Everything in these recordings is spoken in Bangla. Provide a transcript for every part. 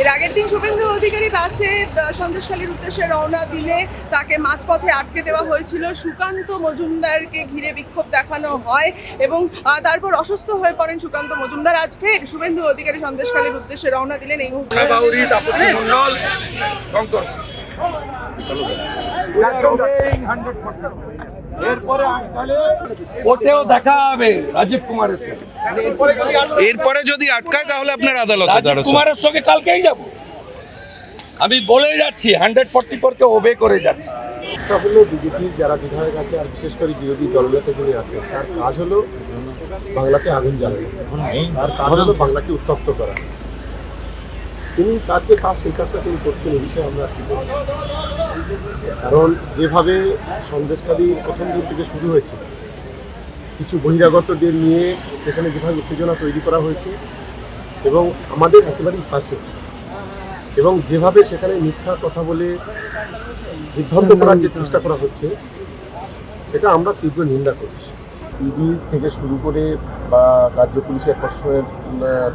এর আগের দিন শুভেন্দু অধিকারী বাসে সন্দেশখালীর উদ্দেশ্যে রওনা দিলে তাকে মাঝপথে আটকে দেওয়া হয়েছিল। সুকান্ত মজুমদারকে ঘিরে বিক্ষোভ দেখানো হয় এবং তারপর অসুস্থ হয়ে পড়েন সুকান্ত মজুমদার। আজ ফের শুভেন্দু অধিকারী সন্দেশখালীর উদ্দেশ্যে রওনা দিলেন এই মুহূর্তে। শঙ্কর। ওতেও দেখা হবে রাজীব কুমারের সাথে এরপরে যদি আটকায় তাহলে আপনার আদালতে রাজীব কুমারের সঙ্গে কালকেই যাব। আমি বলে যাচ্ছি হান্ড্রেড ফর্টি ফোরকে ওবে করে যাচ্ছি। চেষ্টা হলো বিজেপির যারা বিধায়ক আছে আর বিশেষ করে বিরোধী দলনেতা যিনি আছে তার কাজ হলো বাংলাতে আগুন জ্বালানো। তার কাজ হলো বাংলাকে উত্তপ্ত করা। তিনি তার যে কাজ সেই কাজটা তিনি করছেন এই বিষয়ে আমরা কি? কারণ যেভাবে সন্দেশকালী প্রথম দিন থেকে শুরু হয়েছে কিছু বহিরাগতদের নিয়ে সেখানে যেভাবে উত্তেজনা তৈরি করা হয়েছে এবং আমাদের একেবারেই পাশে এবং যেভাবে সেখানে মিথ্যা কথা বলে বিভ্রান্ত করার যে চেষ্টা করা হচ্ছে এটা আমরা তীব্র নিন্দা করছি ইডি থেকে শুরু করে বা রাজ্য পুলিশের প্রশাসনের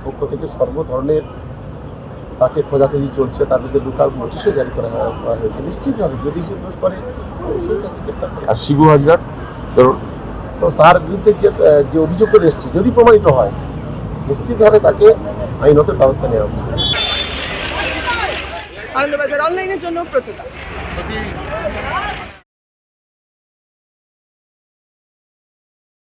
পক্ষ থেকে সর্ব ধরনের তাকে খোঁজাখুঁজি চলছে তার মধ্যে লুকার নোটিশও জারি করা হয়েছে। নিশ্চিতভাবে যদি সে দোষ করে অবশ্যই তাকে গ্রেপ্তার করে। আর শিবু হাজরা তো তার বিরুদ্ধে যে যে অভিযোগ করে এসছে যদি প্রমাণিত হয় নিশ্চিতভাবে তাকে আইনত ব্যবস্থা নেওয়া উচিত আনন্দবাজার অনলাইনের জন্য প্রচেতা